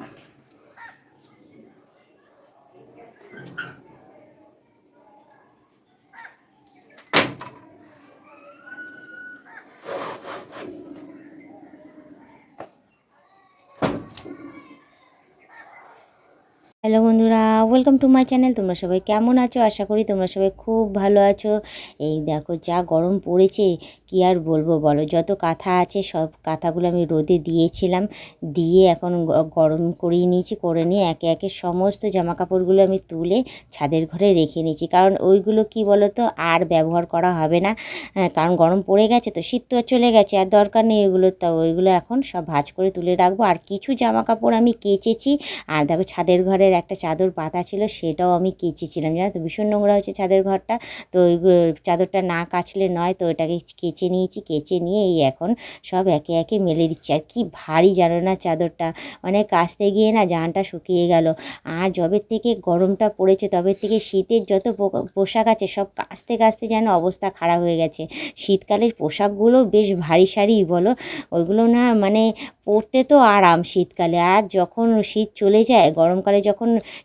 Thank you. Hello বন্ধুরা welcome to my channel তোমরা সবাই কেমন আছো? আশা করি তোমরা সবাই খুব ভালো আছো। এই দেখো যা গরম পড়েছে কি আর বলব বলো? যত কাঁথা আছে সব কাঁথাগুলো আমি রোদে দিয়েছিলাম। দিয়ে এখন গরম করিয়ে নিয়েছি করে নিয়ে একে একে সমস্ত জামা কাপড়গুলো আমি তুলে ছাদের ঘরে রেখে নিয়েছি। কারণ ওইগুলো কি বলো তো আর ব্যবহার করা হবে না। হ্যাঁ, কারণ গরম পড়ে গেছে তো শীত তো চলে গেছে আর দরকার নেই ওগুলো তো ওইগুলো এখন সব ভাঁজ করে তুলে রাখব। আর কিছু জামা কাপড় আমি কেচেছি। আর দেখো ছাদের ঘরের একটা চাদর পাতা ছিল, সেটাও আমি কেচেছিলাম। জানো তো, ভীষণ নোংরা হয়েছে ছাদের ঘরটা। তো ওই চাদরটা না কাচলে নয়, তো ওটাকে কেচে নিয়েছি, কেচে নিয়ে এই এখন সব একে একে মেলে দিচ্ছি। আর কি ভারী জানো না চাদরটা। মানে কাচতে গিয়ে না জানটা শুকিয়ে গেল। আর যবের থেকে গরমটা পড়েছে তবে থেকে শীতের যত পোশাক আছে, সব কাচতে কাচতে যেন অবস্থা খারাপ হয়ে গেছে। শীতকালের পোশাকগুলো বেশ ভারী সারি বলো। ওইগুলো না মানে পরতে তো আরাম শীতকালে। আর যখন শীত চলে যায়, গরমকালে যখন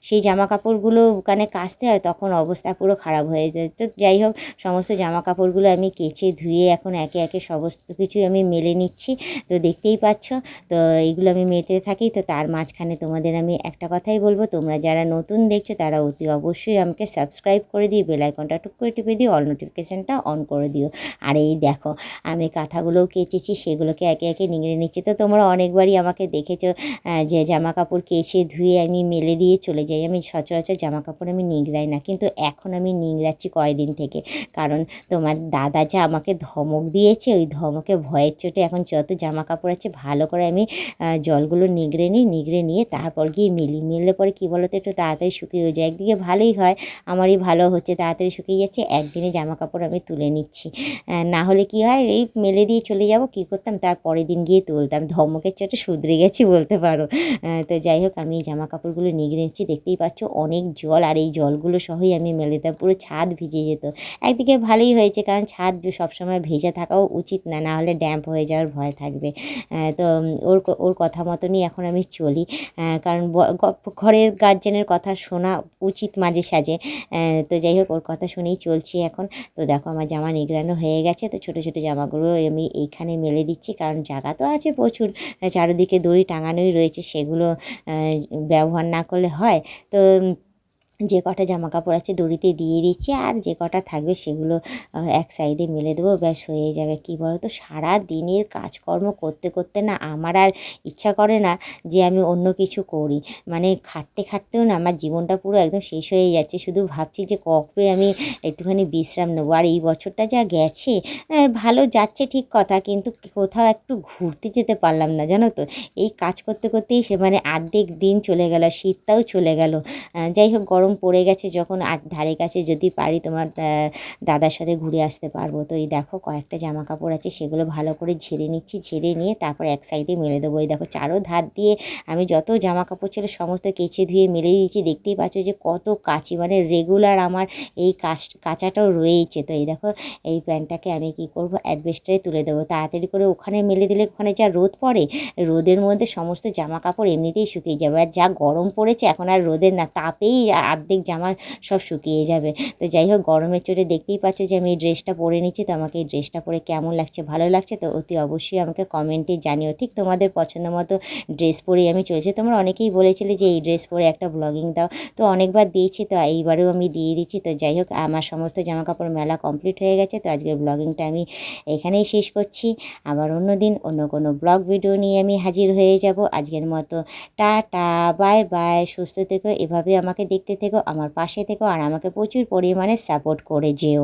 সেই জামা কাপড়গুলো কানে কাচতে হয়, তখন অবস্থা পুরো খারাপ হয়ে যায়। তো যাই হোক, সমস্ত জামা কাপড়গুলো আমি কেচে ধুয়ে এখন একে একে সমস্ত কিছুই আমি মেলে নিচ্ছি। তো দেখতেই পাচ্ছ, তো এইগুলো আমি মেলতে থাকি। তো তার মাঝখানে তোমাদের আমি একটা কথাই বলব, তোমরা যারা নতুন দেখছ, তারা অতি অবশ্যই আমাকে সাবস্ক্রাইব করে দিয়ে বেল আইকনটা টুক করে টিপে দিও অল নোটিফিকেশানটা অন করে দিও। আর এই দেখো, আমি কাঁথাগুলোও কেচেছি, সেগুলোকে একে একে নিংড়ে নিচ্ছি। তো তোমরা অনেকবারই আমাকে দেখেছ যে জামা কাপড় কেচে ধুয়ে আমি মেলে দিয়ে চলে যাই। আমি সচরাচর জামা কাপড় আমি নিংড়াই না। কিন্তু এখন আমি নিংড়াচ্ছি কয়দিন থেকে। কারণ তোমার দাদা যা আমাকে ধমক দিয়েছে, ওই ধমকে ভয়ের চোটে এখন যত জামা কাপড় আছে ভালো করে আমি জলগুলো নিগড়ে নিই নিগড়ে নিয়ে তারপর গিয়ে মিলি, মিললে পরে কী বলো তো একটু তাড়াতাড়ি শুকিয়ে যায়। একদিকে ভালোই হয়, আমারই ভালো হচ্ছে, তাড়াতাড়ি শুকিয়ে যাচ্ছে। একদিনে জামা কাপড় আমি তুলে নিচ্ছি। না হলে কি হয়, এই মেলে দিয়ে চলে যাব, কী করতাম, তার পরের দিন গিয়ে তুলতাম। ধমকের চোটে শুধরে গেছি বলতে পারো। তো যাই হোক, আমি জামা কাপড়গুলো নিগড়ে নিচ্ছি দেখতেই পাচ্ছ অনেক জল আর এই জলগুলো সহই আমি মেলে দিতাম পুরো ছাদ ভিজে যেত। একদিকে ভালোই হয়েছে কারণ ছাদ সবসময় ভেজা থাকাও উচিত না না হলে ড্যাম্প হয়ে যাওয়ার ভয় থাকবে। তো ওর ওর কথা মতনই এখন আমি চলি। কারণ ঘরের গার্জেনের কথা শোনা উচিত মাঝে আহ, তো যাই হোক ওর কথা শুনেই চলছি এখন। তো দেখো আমার জামা নিগড়ানো হয়ে গেছে তো ছোটো ছোটো জামাগুলো আমি এইখানে মেলে দিচ্ছি কারণ জায়গা তো আছে প্রচুর। চারিদিকে দড়ি টাঙানোই রয়েছে সেগুলো ব্যবহার না করলে হয়। তো যে কটা জামা কাপড় আছে দড়িতে দিয়ে দিচ্ছি, আর যে কটা থাকবে সেগুলো এক সাইডে মেলে দেবো, ব্যাস হয়ে যাবে। কী বলো তো সারা দিনের কাজকর্ম করতে করতে না আমার আর ইচ্ছা করে না যে আমি অন্য কিছু করি। মানে খাটতে, খাটতেও না আমার জীবনটা পুরো একদম শেষ হয়ে যাচ্ছে। শুধু ভাবছি যে কবে আমি একটুখানি বিশ্রাম নেব। আর এই বছরটা যা গেছে ভালো যাচ্ছে ঠিক কথা, কিন্তু কোথাও একটু ঘুরতে যেতে পারলাম না, জানো তো? এই কাজ করতে, করতেই সে মানে অর্ধেক দিন চলে গেল শীতটাও চলে গেল। যাই হোক, গরম পড়ে গেছে যখন আর ধারে কাছে যদি পারি তোমার দাদার সাথে ঘুরে আসতে পারব। তো এই দেখো কয়েকটা জামা কাপড় আছে, সেগুলো ভালো করে ঝেড়ে নিচ্ছি, ঝেড়ে নিয়ে তারপর এক সাইডে মেলে দেবো। এই দেখো চারো ধার দিয়ে আমি যত জামা কাপড় ছিল সমস্ত কেচে ধুয়ে মেলে দিয়েছি। দেখতেই পাচ্ছ যে কত কাচি মানে রেগুলার আমার এই কাচ, কাঁচাটাও রয়েছে। তো এই দেখো এই প্যান্টটাকে আমি কি করব, অ্যাডভেস্টারে তুলে দেবো। তাড়াতাড়ি করে ওখানে মেলে দিলে ওখানে যা রোদ পড়ে, রোদের মধ্যে সমস্ত জামা কাপড় এমনিতেই শুকিয়ে যাবে। আর যা গরম পড়েছে, এখন আর রোদের না, তাপেই অর্ধেক জামা সব শুকিয়ে যাবে। তো যাই হোক, গরমের চোটে দেখতেই পাচ্ছ যে আমি এই ড্রেসটা পরে নিচ্ছি। তো আমাকে এই ড্রেসটা পরে কেমন লাগছে, ভালো লাগছে, তো অতি অবশ্যই আমাকে কমেন্টে জানিও। ঠিক তোমাদের পছন্দ মতো ড্রেস পরেই আমি চলছি। তোমরা অনেকেই বলেছিলে যে এই ড্রেস পরে একটা ব্লগিং দাও। তো অনেকবার দিয়েছি, তো এইবারেও আমি দিয়ে দিচ্ছি। তো যাই হোক, আমার সমস্ত জামা কাপড় মেলা কমপ্লিট হয়ে গেছে। তো আজকের ব্লগিংটা আমি এখানেই শেষ করছি। আবার অন্য দিন অন্য কোনো ব্লগ ভিডিও নিয়ে আমি হাজির হয়ে যাব। আজকের মতো টা টা বাই বাই সুস্থ থেকো। এভাবে আমাকে দেখতে থেকো আমার পাশে থেকো আর আমাকে প্রচুর পরিমাণে সাপোর্ট করে যেও।